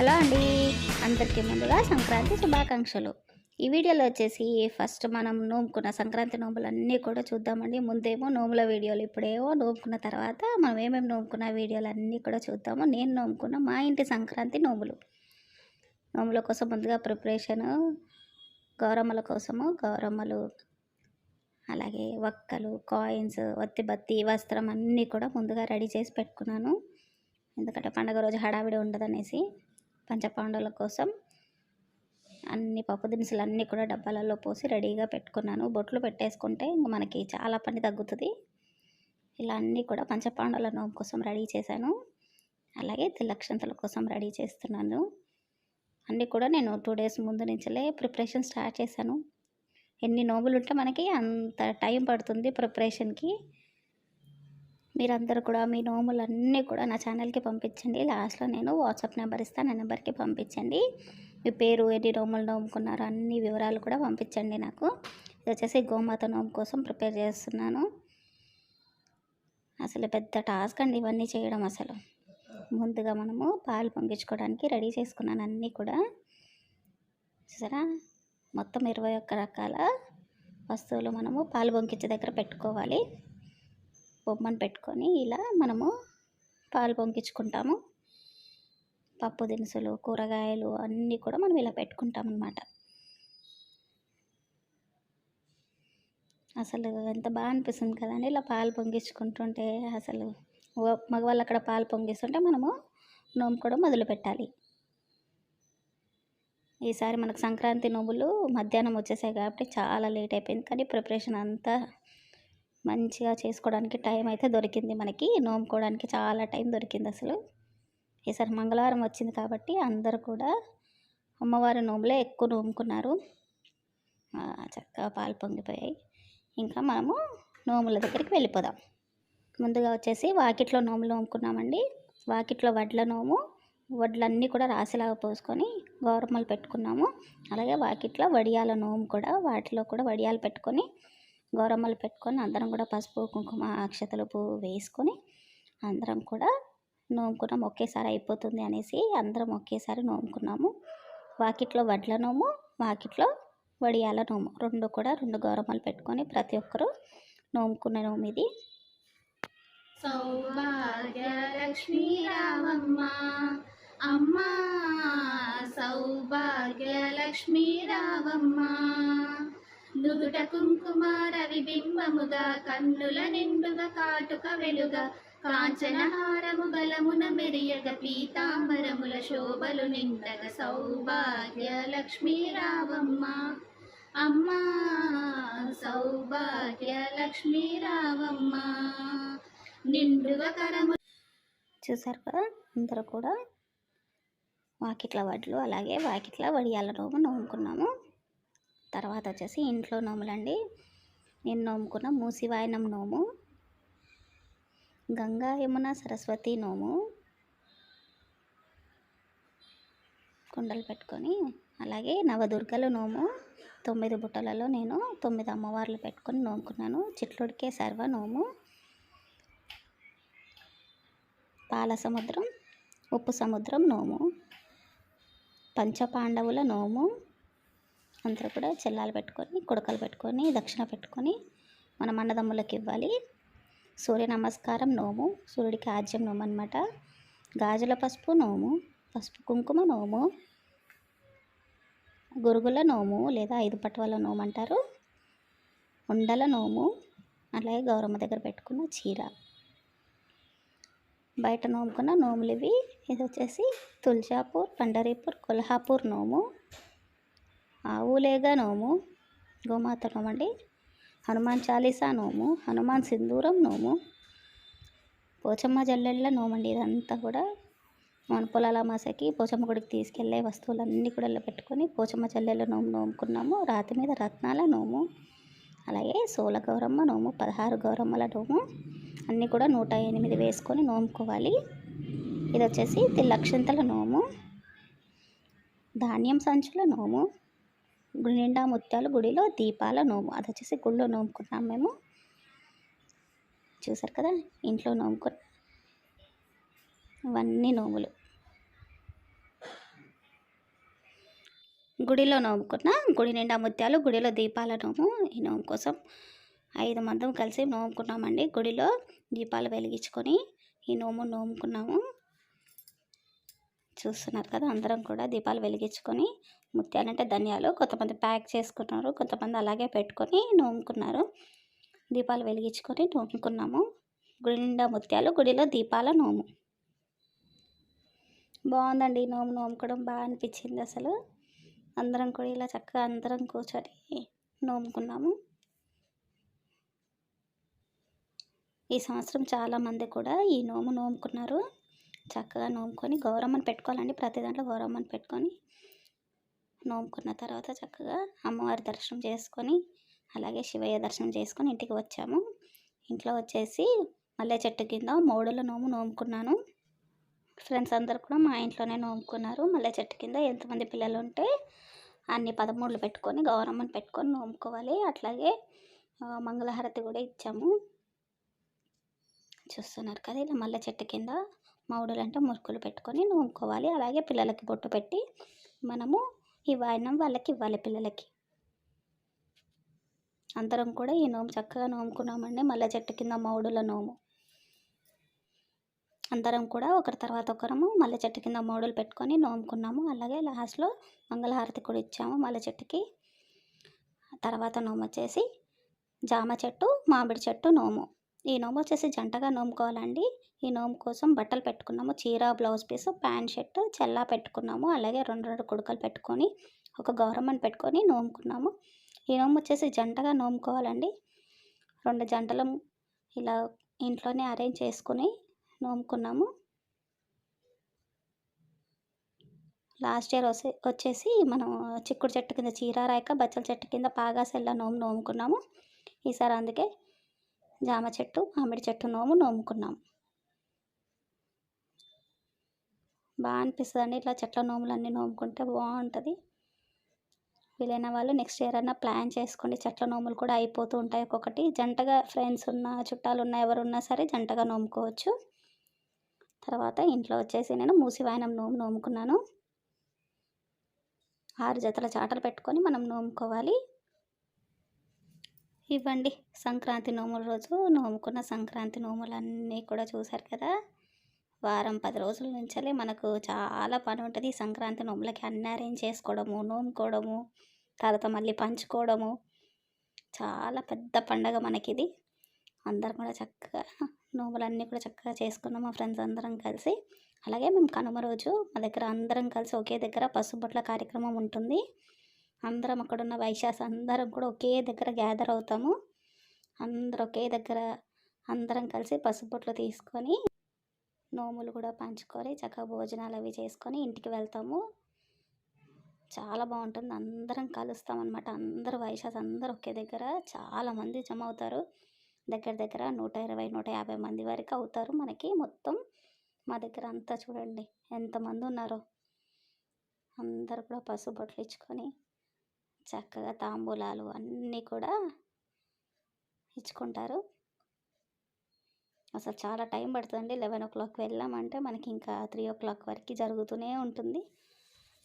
Hello అండి. అందరికీ ముందుగా సంక్రాంతి శుభాకాంక్షలు. ఈ వీడియోలో వచ్చేసి ఫస్ట్ మనం నోముకున్న సంక్రాంతి నోములన్నీ కూడా చూద్దామండి. ముందేమో నోముల వీడియోలు ఇప్పుడేమో నోముకున్న తర్వాత మనం ఏమేమి నోముకున్న వీడియోలు అన్నీ కూడా చూద్దాము. నేను నోముకున్న మా ఇంటి సంక్రాంతి నోములు. నోముల కోసం ముందుగా ప్రిపరేషన్ గౌరమ్మల కోసము గౌరమ్మలు అలాగే వక్కలు కాయిన్స్ ఒత్తి బత్తి వస్త్రం అన్నీ కూడా ముందుగా రెడీ చేసి పెట్టుకున్నాను. ఎందుకంటే పండగ రోజు హడావిడి ఉండదనేసి. పంచపాండవుల కోసం అన్ని పప్పు దినుసులు అన్నీ కూడా డబ్బాలలో పోసి రెడీగా పెట్టుకున్నాను. బొట్లు పెట్టేసుకుంటే ఇంక మనకి చాలా పని తగ్గుతుంది. ఇలా అన్నీ కూడా పంచపాండవుల నోము కోసం రెడీ చేశాను. అలాగే తిలక్షంతల కోసం రెడీ చేస్తున్నాను. అన్నీ కూడా నేను టూ డేస్ ముందు నుంచే ప్రిపరేషన్ స్టార్ట్ చేశాను. ఎన్ని నోములు ఉంటే మనకి అంత టైం పడుతుంది ప్రిపరేషన్కి. మీరందరూ కూడా మీ నోములన్నీ కూడా నా ఛానల్కి పంపించండి. లాస్ట్లో నేను వాట్సాప్ నెంబర్ ఇస్తాను ఆ నెంబర్కి పంపించండి. మీ పేరు ఎన్ని నోములు నోముకున్నారు అన్ని వివరాలు కూడా పంపించండి నాకు. ఇది వచ్చేసి గోమాత నోము కోసం ప్రిపేర్ చేస్తున్నాను. అసలు పెద్ద టాస్క్ అండి ఇవన్నీ చేయడం అసలు. ముందుగా మనము పాలు పొంగించుకోవడానికి రెడీ చేసుకున్నాను అన్నీ కూడా. చూసారా? మొత్తం ఇరవై ఒక్క రకాల వస్తువులు మనము పాలు పొంగించే దగ్గర పెట్టుకోవాలి. బొమ్మను పెట్టుకొని ఇలా మనము పాలు పొంగించుకుంటాము. పప్పు దినుసులు కూరగాయలు అన్నీ కూడా మనం ఇలా పెట్టుకుంటాం అన్నమాట అసలు ఎంత బాగా అనిపిస్తుంది కదండి ఇలా పాలు పొంగించుకుంటుంటే అసలు. మగవాళ్ళు అక్కడ పాలు పొంగిస్తుంటే మనము నోము కూడా మొదలు పెట్టాలి. ఈసారి మనకు సంక్రాంతి నోములు మధ్యాహ్నం వచ్చేసాయి కాబట్టి చాలా లేట్ అయిపోయింది. కానీ ప్రిపరేషన్ అంతా మంచిగా చేసుకోవడానికి టైం అయితే దొరికింది మనకి. నోముకోవడానికి చాలా టైం దొరికింది అసలు. ఈసారి మంగళవారం వచ్చింది కాబట్టి అందరూ కూడా అమ్మవారి నోములే ఎక్కువ నోముకున్నారు. చక్కగా పాలు పొంగిపోయాయి. ఇంకా మనము నోముల దగ్గరికి వెళ్ళిపోదాం. ముందుగా వచ్చేసి వాకిట్లో నోములు నోముకున్నామండి. వాకిట్లో వడ్ల నోము వడ్లన్నీ కూడా రాసిలాగా పోసుకొని గౌరమ్మలు పెట్టుకున్నాము. అలాగే వాకిట్లో వడియాల నోము కూడా వాటిలో కూడా వడియాలు పెట్టుకొని గౌరమ్మలు పెట్టుకొని అందరం కూడా పసుపు కుంకుమ అక్షతలు పువ్వు వేసుకొని అందరం కూడా నోముకున్నాం ఒకేసారి అయిపోతుంది అనేసి అందరం ఒకేసారి నోముకున్నాము. వాకిట్లో వడ్ల నోము వాకిట్లో వడియాల నోము. రెండు కూడా రెండు గౌరమ్మలు పెట్టుకొని ప్రతి ఒక్కరూ నోముకున్న నోము ఇది. సౌభాగ్యలక్ష్మీ రావమ్మ అమ్మా సౌభాగ్యలక్ష్మీ రావమ్మ నుదుట కుంకుమార విబింబముగా కన్నుల నిండుగా కాటుక వెలుగా కాంచనహారము బలమున మెరియగ పీతాంబరముల శోభలు నిండగ సౌభాగ్యలక్ష్మీ రావమ్మ అమ్మా సౌభాగ్యలక్ష్మీ రావమ్మ నిండుగా కరము చూసారు కదా అందరూ కూడా వాకిట్ల వడ్లు అలాగే వాకిట్ల వడియాల నోము నవ్వుకున్నాము తర్వాత వచ్చేసి ఇంట్లో నోములండి. నేను నోముకున్న మూసివాయనం నోము గంగా యమున సరస్వతి నోము కుండలు పెట్టుకొని అలాగే నవదుర్గల నోము తొమ్మిది బుట్టలలో నేను తొమ్మిది అమ్మవార్లు పెట్టుకొని నోముకున్నాను. చిట్లుడికే సర్వ నోము. పాల సముద్రం ఉప్పు సముద్రం నోము. పంచపాండవుల నోము. అందరూ కూడా చెల్లాలు పెట్టుకొని కుడకలు పెట్టుకొని దక్షిణ పెట్టుకొని మనం అన్నదమ్ములకు ఇవ్వాలి. సూర్య నమస్కారం నోము సూర్యుడికి ఆజ్యం నోము అనమాట గాజుల పసుపు నోము పసుపు కుంకుమ నోము గురుగుల నోము లేదా ఐదు పటవల నోము అంటారు. ఉండల నోము అలాగే గౌరమ్మ దగ్గర పెట్టుకున్న చీర. బయట నోముకున్న నోములు ఇవి ఇది వచ్చేసి తుల్జాపూర్ పండరీపూర్ కొల్హాపూర్ నోము. ఆవులేగా నోము గోమాత నోమండి హనుమాన్ చాలీసా నోము హనుమాన్ సింధూరం నోము పోచమ్మ జల్లెళ్ళ నోమండి ఇదంతా కూడా మన పొలాల మాసకి పోచమ్మ గుడికి తీసుకెళ్ళే వస్తువులన్నీ కూడా ఇలా పెట్టుకొని పోచమ్మ జల్లెళ్ళ నోము నోముకున్నాము. రాతి మీద రత్నాల నోము అలాగే సోల గౌరమ్మ నోము పదహారు గౌరమ్మల నోము అన్నీ కూడా నూట ఎనిమిది వేసుకొని నోముకోవాలి. ఇది వచ్చేసి తిల్లక్షంతల నోము ధాన్యం సంచుల నోము గుడి నిండా ముత్యాలు గుడిలో దీపాల నోము. అది వచ్చేసి గుళ్ళో నోముకున్నాం మేము. చూసారు కదా? ఇంట్లో నోముకున్న ఇవన్నీ నోములు. గుడిలో నోముకున్న గుడి నిండా ముత్యాలు గుడిలో దీపాల నోము. ఈ నోము కోసం ఐదు మందం కలిసి నోముకున్నామండి. గుడిలో దీపాలు వెలిగించుకొని ఈ నోము నోముకున్నాము. చూస్తున్నారు కదా అందరం కూడా దీపాలు వెలిగించుకొని ముత్యాలంటే ధనియాలు కొంతమంది ప్యాక్ చేసుకున్నారు కొంతమంది అలాగే పెట్టుకొని నోముకున్నారు. దీపాలు వెలిగించుకొని నోముకున్నాము. గుడి నిండా ముత్యాలు గుడిలో దీపాల నోము. బాగుందండి ఈ నోము నోముకోవడం బాగా అనిపించింది అసలు. అందరం కూడా ఇలా చక్కగా అందరం కూర్చొని నోముకున్నాము. ఈ సంవత్సరం చాలామంది కూడా ఈ నోము నోముకున్నారు. చక్కగా నోముకొని గౌరమ్మని పెట్టుకోవాలండి. ప్రతి దాంట్లో గౌరమ్మని పెట్టుకొని నోముకున్న తర్వాత చక్కగా అమ్మవారి దర్శనం చేసుకొని అలాగే శివయ్య దర్శనం చేసుకొని ఇంటికి వచ్చాము. ఇంట్లో వచ్చేసి మల్లె చెట్టు కింద మోడుల నోము నోముకున్నాను. ఫ్రెండ్స్ అందరు కూడా మా ఇంట్లోనే నోముకున్నారు. మల్లె చెట్టు కింద ఎంతమంది పిల్లలు ఉంటే అన్ని పదమూడులు పెట్టుకొని గౌరమ్మని పెట్టుకొని నోముకోవాలి. అట్లాగే మంగళహారతి కూడా ఇచ్చాము. చూస్తున్నారు కదా ఇలా మల్లె చెట్టు కింద. మౌడులు అంటే మురుకులు పెట్టుకొని నూనుకోవాలి అలాగే పిల్లలకి బొట్టు పెట్టి మనము ఈ వాయినం వాళ్ళకి ఇవ్వాలి పిల్లలకి. అందరం కూడా ఈ నోము చక్కగా నోముకున్నామండి. మల్లె చెట్టు కింద మౌడుల నోము. అందరం కూడా ఒకరి తర్వాత ఒకరము మల్లె చెట్టు కింద మౌడులు పెట్టుకొని నోముకున్నాము. అలాగే లాస్ట్లో మంగళహారతి కూడా ఇచ్చాము మల్లె చెట్టుకి. తర్వాత నోము వచ్చేసి జామ చెట్టు మామిడి చెట్టు నోము. ఈ నోము వచ్చేసి జంటగా నోముకోవాలండి. ఈ నోము కోసం బట్టలు పెట్టుకున్నాము. చీర బ్లౌజ్ పీస్ ప్యాంట్ షర్ట్ చెల్లా పెట్టుకున్నాము. అలాగే రెండు రెండు కుడుకలు పెట్టుకొని ఒక గౌరమ్మని పెట్టుకొని నోముకున్నాము. ఈ నోము వచ్చేసి జంటగా నోముకోవాలండి. రెండు జంటలు ఇలా ఇంట్లోనే అరేంజ్ చేసుకుని నోముకున్నాము. లాస్ట్ ఇయర్ వచ్చే వచ్చేసి మనం చిక్కుడు చెట్టు కింద చీర రాయక బచ్చల చెట్టు కింద పాగాసెల్ల నోము నోముకున్నాము. ఈసారి అందుకే జామ చెట్టు మామిడి చెట్టు నోము నోముకున్నాం. బాగా అనిపిస్తుంది అండి ఇట్లా చెట్ల నోములన్నీ నోముకుంటే బాగుంటుంది. వీలైన వాళ్ళు నెక్స్ట్ ఇయర్ అన్నా ప్లాన్ చేసుకోండి. చెట్ల నోములు కూడా అయిపోతూ ఉంటాయి ఒక్కొక్కటి. జంటగా ఫ్రెండ్స్ ఉన్న చుట్టాలు ఉన్న ఎవరు ఉన్నా సరే జంటగా నోముకోవచ్చు. తర్వాత ఇంట్లో వచ్చేసి నేను మూసివాయనం నోము నోముకున్నాను. ఆరు జతల చాటలు పెట్టుకొని మనం నోముకోవాలి. ఇవ్వండి. సంక్రాంతి నోముల రోజు నోముకున్న సంక్రాంతి నోములన్నీ కూడా చూశారు కదా? వారం పది రోజుల నుంచే మనకు చాలా పని ఉంటుంది. సంక్రాంతి నోములకి అన్ని అరేంజ్ చేసుకోవడము నోముకోవడము తర్వాత మళ్ళీ పంచుకోవడము. చాలా పెద్ద పండగ మనకి ఇది అందరం కూడా చక్కగా నోములన్నీ కూడా చక్కగా చేసుకున్నాం మా ఫ్రెండ్స్ అందరం కలిసి. అలాగే మేము కనుమ రోజు మా దగ్గర అందరం కలిసి ఒకే దగ్గర పసుబొట్ల కార్యక్రమం ఉంటుంది. అందరం అక్కడ ఉన్న వైశాస్ అందరం కూడా ఒకే దగ్గర గ్యాదర్ అవుతాము. అందరూ ఒకే దగ్గర అందరం కలిసి పసుపొట్లు తీసుకొని నోములు కూడా పంచుకొని చక్కగా భోజనాలు అవి చేసుకొని ఇంటికి వెళ్తాము. చాలా బాగుంటుంది. అందరం కలుస్తాం అనమాట అందరు వైశాస్ అందరూ ఒకే దగ్గర. చాలామంది జమ అవుతారు. దగ్గర దగ్గర నూట ఇరవై నూట యాభై మంది వరకు అవుతారు మనకి మొత్తం. మా దగ్గర అంతా చూడండి ఎంతమంది ఉన్నారో. అందరు కూడా పసుపు బొట్లు ఇచ్చుకొని చక్కగా తాంబూలాలు అన్నీ కూడా ఇచ్చుకుంటారు. అసలు చాలా టైం పడుతుందండి. లెవెన్ ఓ క్లాక్ వెళ్ళామంటే మనకి ఇంకా త్రీ ఓ క్లాక్ వరకు జరుగుతూనే ఉంటుంది.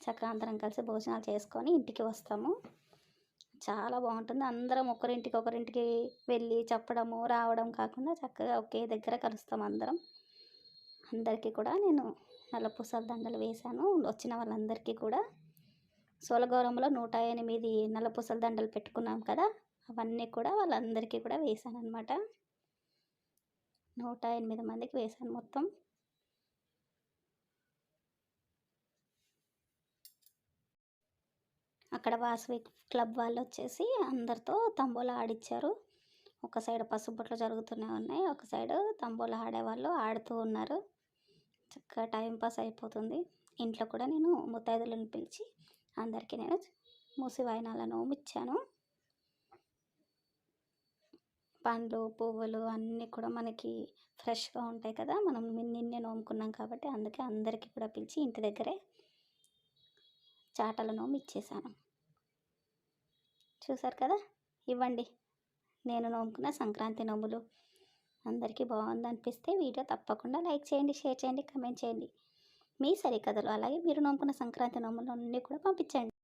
చక్కగా అందరం కలిసి భోజనాలు చేసుకొని ఇంటికి వస్తాము. చాలా బాగుంటుంది. అందరం ఒకరింటికి ఒకరింటికి వెళ్ళి చెప్పడము రావడం కాకుండా చక్కగా ఒకే దగ్గర కలుస్తాం అందరం. అందరికీ కూడా నేను నల్ల పూసల దండలు వేశాను. వచ్చిన వాళ్ళందరికీ కూడా సోలగౌరంలో నూట ఎనిమిది నల్లపూసల దండలు పెట్టుకున్నాం కదా అవన్నీ కూడా వాళ్ళందరికీ కూడా వేశాను అనమాట నూట ఎనిమిది మందికి వేశాను మొత్తం. అక్కడ వాసవి క్లబ్ వాళ్ళు వచ్చేసి అందరితో తంబోలా ఆడిచ్చారు. ఒక సైడ్ పసుపుట్లు జరుగుతూనే ఉన్నాయి ఒక సైడ్ తంబోలా ఆడేవాళ్ళు ఆడుతూ ఉన్నారు. చక్కగా టైం పాస్ అయిపోతుంది. ఇంట్లో కూడా నేను ముత్తైదులను పిలిచి అందరికీ నేను మూసి వాయినాలను ఇచ్చాను పండ్లు పువ్వులు అన్నీ కూడా మనకి ఫ్రెష్గా ఉంటాయి కదా. మనం నిన్నే నోముకున్నాం కాబట్టి అందుకే అందరికీ కూడా పిలిచి ఇంటి దగ్గరే చాటల నోము ఇచ్చేసాను చూసారు కదా? ఇవ్వండి. నేను నోముకున్న సంక్రాంతి నోములు. అందరికీ బాగుంది అనిపిస్తే వీడియో తప్పకుండా లైక్ చేయండి షేర్ చేయండి కమెంట్ చేయండి. మీ సరికథలు అలాగే మీరు నోముకున్న సంక్రాంతి నోములు అన్నీ కూడా పంపించండి.